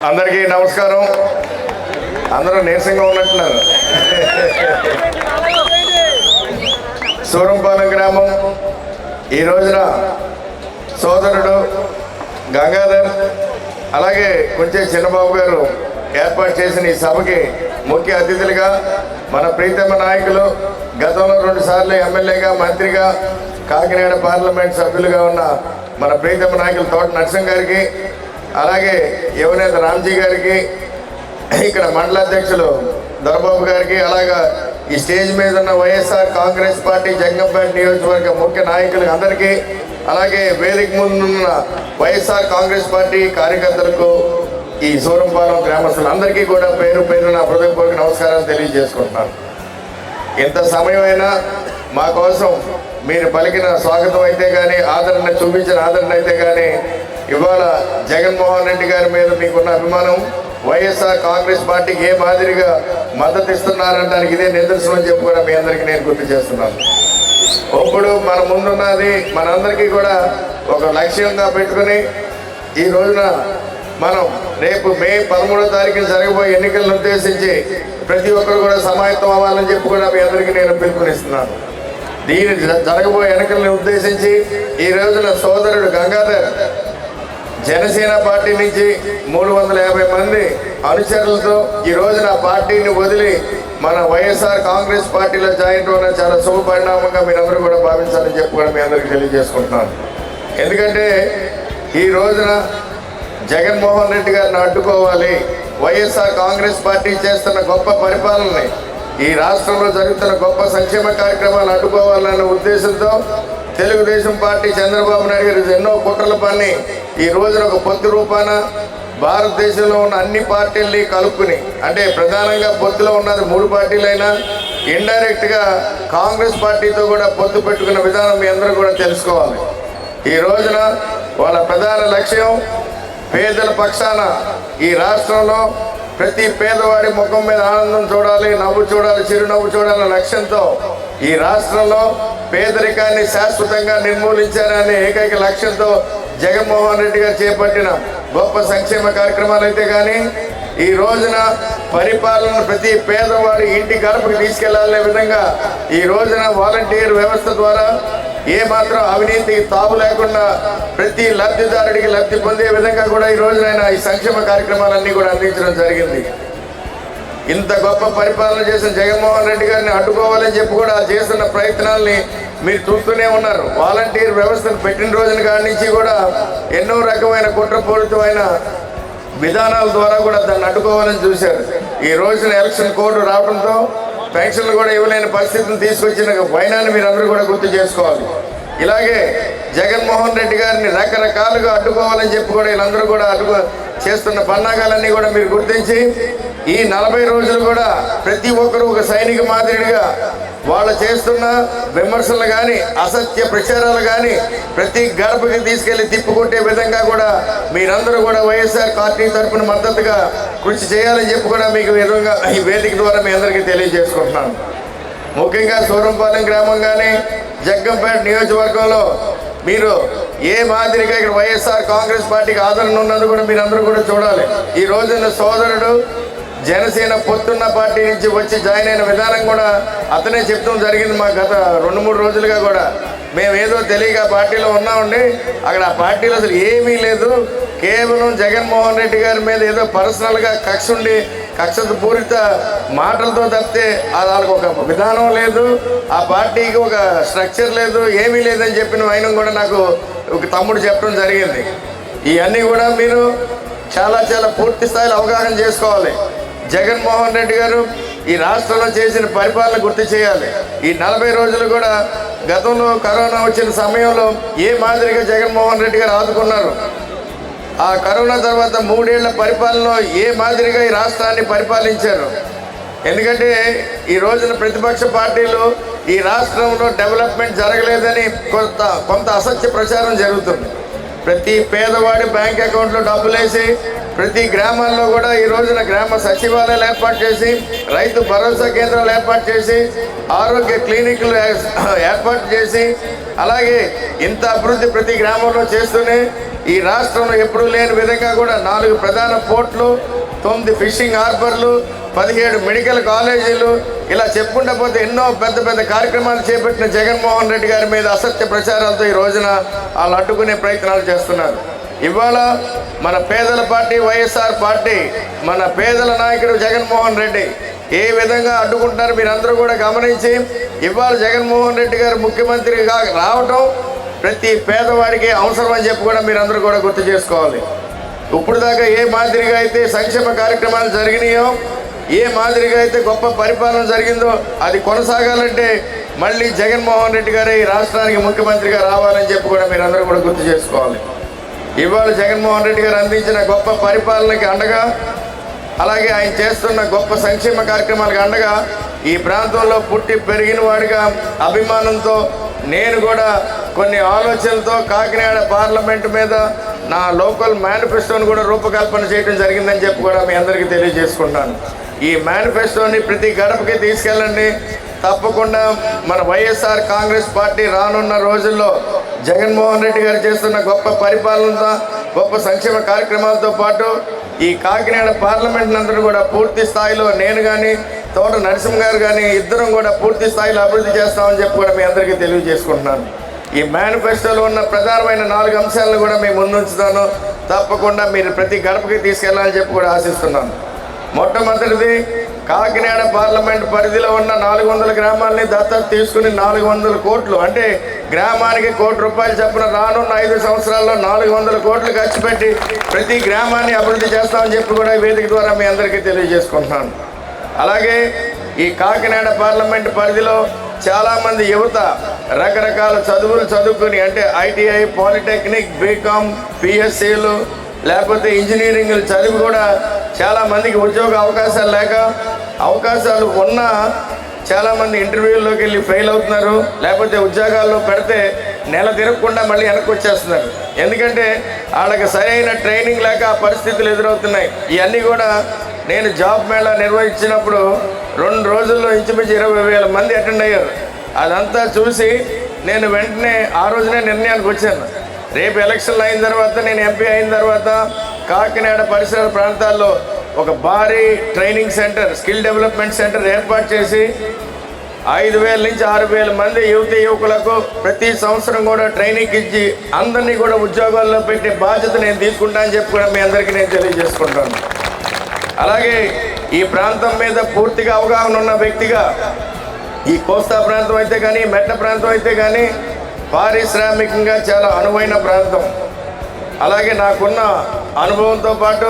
అందరికీ నమస్కారం. అందరూ నీరసంగా ఉన్నట్టున్నారు. సూరంపాలెం గ్రామం. ఈ రోజున సోదరుడు గంగాధర్ అలాగే కొంచెం చిన్నబాబు గారు ఏర్పాటు చేసిన ఈ సభకి ముఖ్య అతిథులుగా మన ప్రీతమ నాయకులు గతంలో రెండు సార్లు ఎమ్మెల్యేగా మంత్రిగా కాకినాడ పార్లమెంట్ సభ్యులుగా ఉన్న మన ప్రీతమ నాయకులు తోట నరసింహ గారికి అలాగే యువనేత రామ్జీ గారికి ఇక్కడ మండల అధ్యక్షులు దొరబాబు గారికి అలాగా ఈ స్టేజ్ మీద ఉన్న వైఎస్ఆర్ కాంగ్రెస్ పార్టీ జంగంపేట నియోజకవర్గ ముఖ్య నాయకులకు అందరికీ అలాగే వేదిక ముందున్న వైఎస్ఆర్ కాంగ్రెస్ పార్టీ కార్యకర్తలకు ఈ సూరంపాలెం గ్రామస్తులందరికీ కూడా పేరు పేరు నా హృదయపూర్వక నమస్కారాలు తెలియజేసుకుంటున్నాను. ఎంత సమయమైనా మా కోసం మీరు పలికిన స్వాగతం అయితే కానీ ఆదరణ చూపించిన ఆదరణ అయితే కానీ ఇవాళ జగన్మోహన్ రెడ్డి గారి మీద మీకున్న అభిమానం వైఎస్ఆర్ కాంగ్రెస్ పార్టీకి ఏ మాదిరిగా మద్దతు ఇస్తున్నారనడానికి ఇదే నిదర్శనం అని చెప్పి కూడా మీ అందరికీ నేను గుర్తు చేస్తున్నాను. ఇప్పుడు మన ముందున్నది మనందరికీ కూడా ఒక లక్ష్యంగా పెట్టుకుని ఈ రోజున మనం రేపు మే పదమూడో తారీఖున జరగబోయే ఎన్నికలను ఉద్దేశించి ప్రతి ఒక్కరు కూడా సమాయత్తం అవ్వాలని చెప్పి కూడా మీ అందరికీ నేను పిలుపునిస్తున్నాను. దీని జరగబోయే ఎన్నికలను ఉద్దేశించి ఈ రోజున సోదరుడు గంగాధర్ జనసేన పార్టీ నుంచి మూడు వందల యాభై మంది అనుచరులతో ఈ రోజున పార్టీని వదిలి మన వైఎస్ఆర్ కాంగ్రెస్ పార్టీలో జాయిన్ అవ్వడం చాలా శుభ పరిణామంగా మీరందరూ కూడా భావించాలని చెప్పి కూడా మీ అందరికీ తెలియజేసుకుంటున్నాను. ఎందుకంటే ఈ రోజున జగన్మోహన్ రెడ్డి గారిని అడ్డుకోవాలి వైఎస్ఆర్ కాంగ్రెస్ పార్టీ చేస్తున్న గొప్ప పరిపాలనని ఈ రాష్ట్రంలో జరుగుతున్న గొప్ప సంక్షేమ కార్యక్రమాలు అడ్డుకోవాలన్న ఉద్దేశంతో తెలుగుదేశం పార్టీ చంద్రబాబు నాయుడు గారు ఎన్నో కుట్రలు పని ఈ రోజున ఒక పొత్తు రూపాన భారతదేశంలో ఉన్న అన్ని పార్టీల్ని కలుపుకుని అంటే ప్రధానంగా పొత్తులో ఉన్నది మూడు పార్టీలైనా ఇండైరెక్ట్గా కాంగ్రెస్ పార్టీతో కూడా పొత్తు పెట్టుకున్న విధానం మీ అందరూ కూడా తెలుసుకోవాలి. ఈ రోజున వాళ్ళ ప్రధాన లక్ష్యం పేదల పక్షాన ఈ రాష్ట్రంలో ప్రతి పేదవాడి ముఖం మీద ఆనందం చూడాలి నవ్వు చూడాలి చిరునవ్వు చూడాలనే లక్ష్యంతో ఈ రాష్ట్రంలో పేదరికాన్ని శాశ్వతంగా నిర్మూలించాలనే ఏకైక లక్ష్యంతో జగన్మోహన్ రెడ్డి గారు చేపట్టిన గొప్ప సంక్షేమ కార్యక్రమాలు అయితే కానీ ఈ రోజున పరిపాలన ప్రతి పేదవాడి ఇంటి గడపకి తీసుకెళ్ళాలనే విధంగా ఈ రోజున వాలంటీర్ వ్యవస్థ ద్వారా ఏ మాత్రం అవినీతికి తావు లేకుండా ప్రతి లబ్ధిదారుడికి లబ్ధి పొందే విధంగా కూడా ఈ రోజున ఈ సంక్షేమ కార్యక్రమాలన్నీ కూడా అందించడం జరిగింది. ఇంత గొప్ప పరిపాలన చేసిన జగన్మోహన్ రెడ్డి గారిని అడ్డుకోవాలని చెప్పి కూడా చేస్తున్న ప్రయత్నాల్ని మీరు చూస్తూనే ఉన్నారు. వాలంటీర్ వ్యవస్థను పెట్టిన రోజున కాడి నుంచి కూడా ఎన్నో రకమైన కుట్రపూరితమైన విధానాల ద్వారా కూడా దాన్ని అడ్డుకోవాలని చూశారు. ఈ రోజున ఎలక్షన్ కోడ్ రావడంతో పెన్షన్లు కూడా ఇవ్వలేని పరిస్థితిని తీసుకొచ్చిన వైనాన్ని మీరు అందరూ కూడా గుర్తు చేసుకోవాలి. ఇలాగే జగన్మోహన్ రెడ్డి గారిని రకరకాలుగా అడ్డుకోవాలని చెప్పి కూడా వీళ్ళందరూ కూడా అడ్డుకో చేస్తున్న పన్నాగాలన్నీ కూడా మీరు గుర్తించి ఈ నలభై రోజులు కూడా ప్రతి ఒక్కరూ ఒక సైనిక మాదిరిగా వాళ్ళు చేస్తున్న విమర్శలు కానీ అసత్య ప్రచారాలు కానీ ప్రతి గడపకి తీసుకెళ్ళి తిప్పుకొట్టే విధంగా కూడా మీరందరూ కూడా వైఎస్ఆర్ పార్టీ తరఫున మద్దతుగా కృషి చేయాలని చెప్పి కూడా మీకు విధంగా ఈ వేదిక ద్వారా మీ అందరికీ తెలియజేసుకుంటున్నాను. ముఖ్యంగా సూరంపాలెం గ్రామం కానీ జగ్గంపేట నియోజకవర్గంలో మీరు ఏ మాదిరిగా ఇక్కడ వైఎస్ఆర్ కాంగ్రెస్ పార్టీకి ఆదరణ ఉన్నది కూడా మీరందరూ కూడా చూడాలి. ఈ రోజున సోదరుడు జనసేన పొత్తున్న పార్టీ నుంచి వచ్చి జాయిన్ అయిన విధానం కూడా అతనే చెప్తాం జరిగింది మా గత రెండు మూడు రోజులుగా కూడా. మేము ఏదో తెలియక పార్టీలో ఉన్నామండి. అక్కడ ఆ పార్టీలో అసలు ఏమీ లేదు. కేవలం జగన్మోహన్ రెడ్డి గారి మీద ఏదో పర్సనల్గా కక్ష ఉండి కక్షత పూరిత మాటలతో తప్పితే అది వాళ్ళకి ఒక విధానం లేదు. ఆ పార్టీకి ఒక స్ట్రక్చర్ లేదు. ఏమీ లేదని చెప్పిన ఆయన కూడా నాకు ఒక తమ్ముడు చెప్పడం జరిగింది. ఇవన్నీ కూడా మీరు చాలా చాలా పూర్తి స్థాయిలో అవగాహన చేసుకోవాలి. జగన్మోహన్ రెడ్డి గారు ఈ రాష్ట్రంలో చేసిన పరిపాలన గుర్తు చేయాలి. ఈ నలభై రోజులు కూడా గతంలో కరోనా వచ్చిన సమయంలో ఏ మాదిరిగా జగన్మోహన్ రెడ్డి గారు ఆదుకున్నారు? ఆ కరోనా తర్వాత మూడేళ్ళ పరిపాలనలో ఏ మాదిరిగా ఈ రాష్ట్రాన్ని పరిపాలించారు? ఎందుకంటే ఈ రోజున ప్రతిపక్ష పార్టీలు ఈ రాష్ట్రంలో డెవలప్మెంట్ జరగలేదని కొంత కొంత అసత్య ప్రచారం జరుగుతుంది. ప్రతి పేదవాడి బ్యాంక్ అకౌంట్లో డబ్బులేసి ప్రతి గ్రామాల్లో కూడా ఈ రోజున గ్రామ సచివాలయాలు ఏర్పాటు చేసి రైతు భరోసా కేంద్రాలు ఏర్పాటు చేసి ఆరోగ్య క్లినిక్లు ఏర్పాటు చేసి అలాగే ఇంత అభివృద్ధి ప్రతి గ్రామంలో చేస్తూనే ఈ రాష్ట్రంలో ఎప్పుడూ లేని విధంగా కూడా నాలుగు ప్రధాన పోర్ట్లు తొమ్మిది ఫిషింగ్ హార్బర్లు పదిహేడు మెడికల్ కాలేజీలు ఇలా చెప్పుకుంటా పోతే ఎన్నో పెద్ద పెద్ద కార్యక్రమాలు చేపట్టిన జగన్మోహన్ రెడ్డి గారి మీద అసత్య ప్రచారాలతో ఈ రోజున వాళ్ళు అడ్డుకునే ప్రయత్నాలు చేస్తున్నారు. ఇవాళ మన పేదల పార్టీ వైఎస్ఆర్ పార్టీ మన పేదల నాయకుడు జగన్మోహన్ రెడ్డి ఏ విధంగా అడ్డుకుంటున్నారు మీరందరూ కూడా గమనించి ఇవాళ జగన్మోహన్ రెడ్డి గారు ముఖ్యమంత్రిగా రావటం ప్రతి పేదవాడికి అవసరం అని చెప్పి కూడా మీరందరూ కూడా గుర్తు చేసుకోవాలి. ఇప్పుడు దాకా ఏ మాదిరిగా అయితే సంక్షేమ కార్యక్రమాలు జరిగినాయో ఏ మాదిరిగా అయితే గొప్ప పరిపాలన జరిగిందో అది కొనసాగాలంటే మళ్ళీ జగన్మోహన్ రెడ్డి గారే ఈ రాష్ట్రానికి ముఖ్యమంత్రిగా రావాలని చెప్పి కూడా మీరందరూ కూడా గుర్తు చేసుకోవాలి. ఇవాళ జగన్మోహన్ రెడ్డి గారు అందించిన గొప్ప పరిపాలనకి అండగా అలాగే ఆయన చేస్తున్న గొప్ప సంక్షేమ కార్యక్రమాలకు అండగా ఈ ప్రాంతంలో పుట్టి పెరిగిన వాడిగా అభిమానంతో నేను కూడా కొన్ని ఆలోచనలతో కాకినాడ పార్లమెంట్ మీద నా లోకల్ మేనిఫెస్టోని కూడా రూపకల్పన చేయడం జరిగిందని చెప్పి కూడా మీ అందరికీ తెలియజేసుకుంటాను. ఈ మేనిఫెస్టోని ప్రతి గడపకి తీసుకెళ్ళండి. తప్పకుండా మన వైఎస్ఆర్ కాంగ్రెస్ పార్టీ రానున్న రోజుల్లో జగన్మోహన్ రెడ్డి గారు చేస్తున్న గొప్ప పరిపాలనతో గొప్ప సంక్షేమ కార్యక్రమాలతో పాటు ఈ కాకినాడ పార్లమెంట్ నందరూ కూడా పూర్తి స్థాయిలో నేను కానీ తోట నరసింహ గారు కానీ ఇద్దరం కూడా పూర్తి స్థాయిలో అభివృద్ధి చేస్తామని చెప్పి కూడా మీ అందరికీ తెలియజేసుకుంటున్నాను. ఈ మేనిఫెస్టోలో ఉన్న ప్రధానమైన నాలుగు అంశాలను కూడా మేము ముందుంచుతాను. తప్పకుండా మీరు ప్రతి గడపకి తీసుకెళ్ళాలని చెప్పి కూడా ఆశిస్తున్నాను. మొట్టమొదటిది కాకినాడ పార్లమెంట్ పరిధిలో ఉన్న నాలుగు వందల గ్రామాలని దత్తత తీసుకుని నాలుగు వందల కోట్లు అంటే గ్రామానికి కోటి రూపాయలు చొప్పున రానున్న ఐదు సంవత్సరాల్లో నాలుగు వందల కోట్లు ఖర్చు పెట్టి ప్రతి గ్రామాన్ని అభివృద్ధి చేస్తామని చెప్పి కూడా వేదిక ద్వారా మీ అందరికీ తెలియజేసుకుంటున్నాను. అలాగే ఈ కాకినాడ పార్లమెంట్ పరిధిలో చాలామంది యువత రకరకాల చదువులు చదువుకుని అంటే ఐటీఐ పాలిటెక్నిక్ బీకామ్ పిఎస్సీలు లేకపోతే ఇంజనీరింగ్లు చదివి కూడా చాలామందికి ఉద్యోగ అవకాశాలు లేక అవకాశాలు ఉన్నా చాలామంది ఇంటర్వ్యూల్లోకి వెళ్ళి ఫెయిల్ అవుతున్నారు. లేకపోతే ఉద్యోగాల్లో పెడితే నెల తిరగకుండా మళ్ళీ వెనక్కి వచ్చేస్తున్నారు. ఎందుకంటే వాళ్ళకి సరైన ట్రైనింగ్ లేక ఆ పరిస్థితులు ఎదురవుతున్నాయి. ఇవన్నీ కూడా నేను జాబ్ మేళా నిర్వహించినప్పుడు రెండు రోజుల్లో ఇంచుమించు ఇరవై వేల మంది అటెండ్ అయ్యారు. అదంతా చూసి నేను వెంటనే ఆ రోజునే నిర్ణయానికి వచ్చాను. రేపు ఎలక్షన్లు అయిన తర్వాత నేను ఎంపీ అయిన తర్వాత కాకినాడ పరిసర ప్రాంతాల్లో ఒక భారీ training centre skill development centre ఏర్పాటు చేసి ఐదు వేల నుంచి ఆరు వేల మంది యువతి యువకులకు ప్రతి సంవత్సరం కూడా ట్రైనింగ్ ఇచ్చి అందరినీ కూడా ఉద్యోగాల్లో పెట్టే బాధ్యత నేను తీసుకుంటా అని చెప్పి కూడా మీ అందరికీ నేను తెలియజేసుకుంటాను. అలాగే ఈ ప్రాంతం మీద పూర్తిగా అవగాహన ఉన్న వ్యక్తిగా ఈ కోస్తా ప్రాంతం అయితే కానీ మెట్ట ప్రాంతం అయితే కానీ పారిశ్రామికంగా చాలా అనువైన ప్రాంతం. అలాగే నాకున్న అనుభవంతో పాటు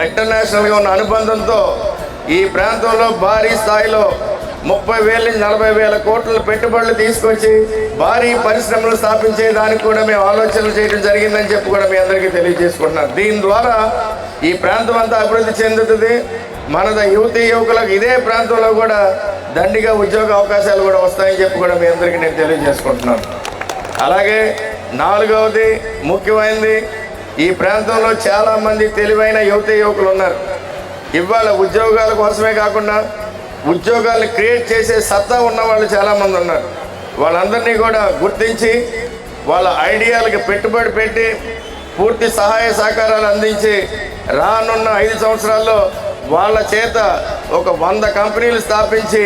ఇంటర్నేషనల్గా ఉన్న అనుబంధంతో ఈ ప్రాంతంలో భారీ స్థాయిలో ముప్పై వేల నుంచి నలభై వేల కోట్ల పెట్టుబడులు తీసుకొచ్చి భారీ పరిశ్రమలు స్థాపించే దానికి కూడా మేము ఆలోచనలు చేయడం జరిగిందని చెప్పి కూడా మీ అందరికీ తెలియజేసుకుంటున్నాను. దీని ద్వారా ఈ ప్రాంతం అంతా అభివృద్ధి చెందుతుంది. మన యువతీ యువకులకు ఇదే ప్రాంతంలో కూడా దండిగా ఉద్యోగ అవకాశాలు కూడా వస్తాయని చెప్పి కూడా మీ అందరికీ నేను తెలియజేసుకుంటున్నాను. అలాగే నాలుగవది ముఖ్యమైనది ఈ ప్రాంతంలో చాలామంది తెలివైన యువత యువకులు ఉన్నారు. ఇవాళ ఉద్యోగాల కోసమే కాకుండా ఉద్యోగాలను క్రియేట్ చేసే సత్తా ఉన్న వాళ్ళు చాలామంది ఉన్నారు. వాళ్ళందరినీ కూడా గుర్తించి వాళ్ళ ఐడియాలకు పెట్టుబడి పెట్టి పూర్తి సహాయ సహకారాలు అందించి రానున్న ఐదు సంవత్సరాల్లో వాళ్ళ చేత ఒక వంద కంపెనీలు స్థాపించి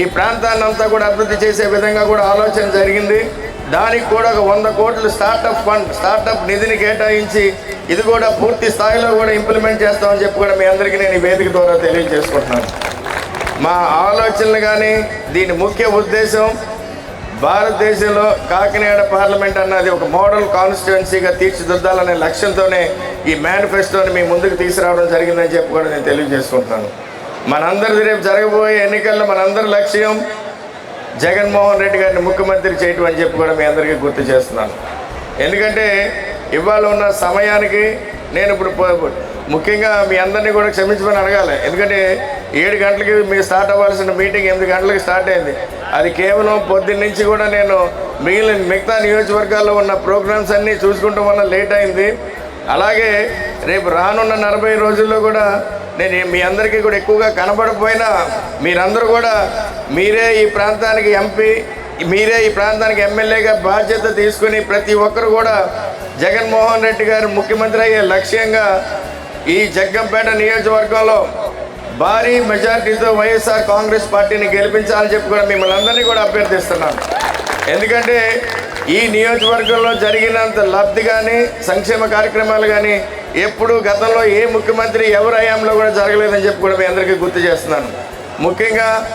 ఈ ప్రాంతాన్ని అంతా కూడా అభివృద్ధి చేసే విధంగా కూడా ఆలోచన జరిగింది. దానికి కూడా ఒక వంద కోట్లు స్టార్టప్ ఫండ్ స్టార్టప్ నిధిని కేటాయించి ఇది కూడా పూర్తి స్థాయిలో కూడా ఇంప్లిమెంట్ చేస్తామని చెప్పి కూడా మీ అందరికీ నేను ఈ వేదిక ద్వారా తెలియజేసుకుంటున్నాను. మా ఆలోచనలు కానీ దీని ముఖ్య ఉద్దేశం భారతదేశంలో కాకినాడ పార్లమెంట్ అన్నది ఒక మోడల్ కాన్స్టిట్యున్సీగా తీర్చిదిద్దాలనే లక్ష్యంతోనే ఈ మేనిఫెస్టోని మీ ముందుకు తీసుకురావడం జరిగిందని చెప్పి కూడా నేను తెలియజేసుకుంటున్నాను. మనందరిది రేపు జరగబోయే ఎన్నికల్లో మనందరి లక్ష్యం జగన్మోహన్ రెడ్డి గారిని ముఖ్యమంత్రి చేయటం అని చెప్పి కూడా మీ అందరికీ గుర్తు చేస్తున్నాను. ఎందుకంటే ఇవాళ ఉన్న సమయానికి నేను ఇప్పుడు ముఖ్యంగా మీ అందరినీ కూడా క్షమించమని అడగాలి. ఎందుకంటే ఏడు గంటలకి మీ స్టార్ట్ అవ్వాల్సిన మీటింగ్ ఎనిమిది గంటలకి స్టార్ట్ అయింది. అది కేవలం పొద్దున్న నుంచి కూడా నేను మిగిలిన మిగతా నియోజకవర్గాల్లో ఉన్న ప్రోగ్రామ్స్ అన్నీ చూసుకుంటాం వల్ల లేట్ అయింది. అలాగే రేపు రానున్న నలభై రోజుల్లో కూడా నేను మీ అందరికీ కూడా ఎక్కువగా కనబడకపోయినా మీరందరూ కూడా మీరే ఈ ప్రాంతానికి ఎంపీ మీరే ఈ ప్రాంతానికి ఎమ్మెల్యేగా బాధ్యత తీసుకుని ప్రతి ఒక్కరు కూడా జగన్మోహన్ రెడ్డి గారు ముఖ్యమంత్రి అయ్యే లక్ష్యంగా ఈ జగ్గంపేట నియోజకవర్గంలో భారీ మెజారిటీతో వైఎస్ఆర్ కాంగ్రెస్ పార్టీని గెలిపించాలని చెప్పి కూడా మిమ్మల్ని అందరినీ కూడా అభ్యర్థిస్తున్నాను. ఎందుకంటే ఈ నియోజకవర్గంలో జరిగినంత లబ్ధి కానీ సంక్షేమ కార్యక్రమాలు కానీ ఎప్పుడు గతంలో ఏ ముఖ్యమంత్రి ఎవరు హయాంలో కూడా జరగలేదని చెప్పి కూడా మీ అందరికీ గుర్తు చేస్తున్నాను. ముఖ్యంగా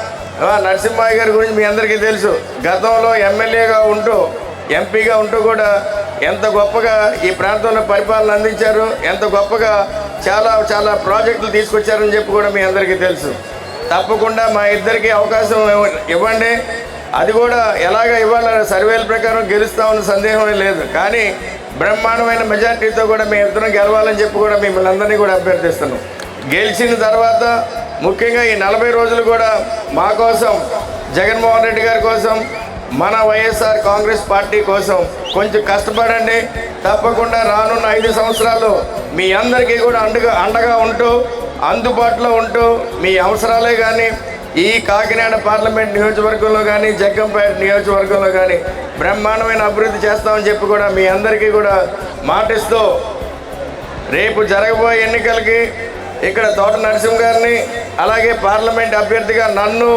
ఆ, నరసింహయ్య గారి గురించి మీ అందరికీ తెలుసు. గతంలో ఎమ్మెల్యేగా ఉంటూ ఎంపీగా ఉంటూ కూడా ఎంత గొప్పగా ఈ ప్రాంతంలో పరిపాలన అందించారు ఎంత గొప్పగా చాలా చాలా ప్రాజెక్టులు తీసుకొచ్చారని చెప్పి కూడా మీ అందరికీ తెలుసు. తప్పకుండా మా ఇద్దరికి అవకాశం ఇవ్వండి. అది కూడా ఎలాగ ఇవ్వాల సర్వేల ప్రకారం గెలుస్తామన్న సందేహమే లేదు. కానీ బ్రహ్మాండమైన మెజార్టీతో కూడా మేము ఇద్దరం గెలవాలని చెప్పి కూడా మిమ్మల్ని అందరినీ కూడా అభ్యర్థిస్తున్నాం. గెలిచిన తర్వాత ముఖ్యంగా ఈ నలభై రోజులు కూడా మా కోసం జగన్మోహన్ రెడ్డి గారి కోసం మన వైఎస్ఆర్ కాంగ్రెస్ పార్టీ కోసం కొంచెం కష్టపడండి. తప్పకుండా రానున్న ఐదు సంవత్సరాలు మీ అందరికీ కూడా అండగా అండగా ఉంటూ అందుబాటులో ఉంటూ మీ అవసరాలే కానీ ఈ కాకినాడ పార్లమెంట్ నియోజకవర్గంలో కానీ జగ్గంపేట నియోజకవర్గంలో కానీ బ్రహ్మాండమైన అభివృద్ధి చేస్తామని చెప్పి కూడా మీ అందరికీ కూడా మాటిస్తూ రేపు జరగబోయే ఎన్నికలకి ఇక్కడ తోట నరసింహ గారిని అలాగే పార్లమెంట్ అభ్యర్థిగా నన్ను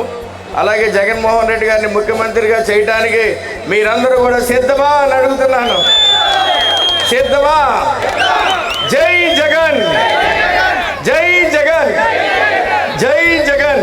అలాగే జగన్మోహన్ రెడ్డి గారిని ముఖ్యమంత్రిగా చేయడానికి మీరందరూ కూడా సిద్ధమా అని అడుగుతున్నాను. సిద్ధమా? జై జగన్! జై జగన్! జై జగన్!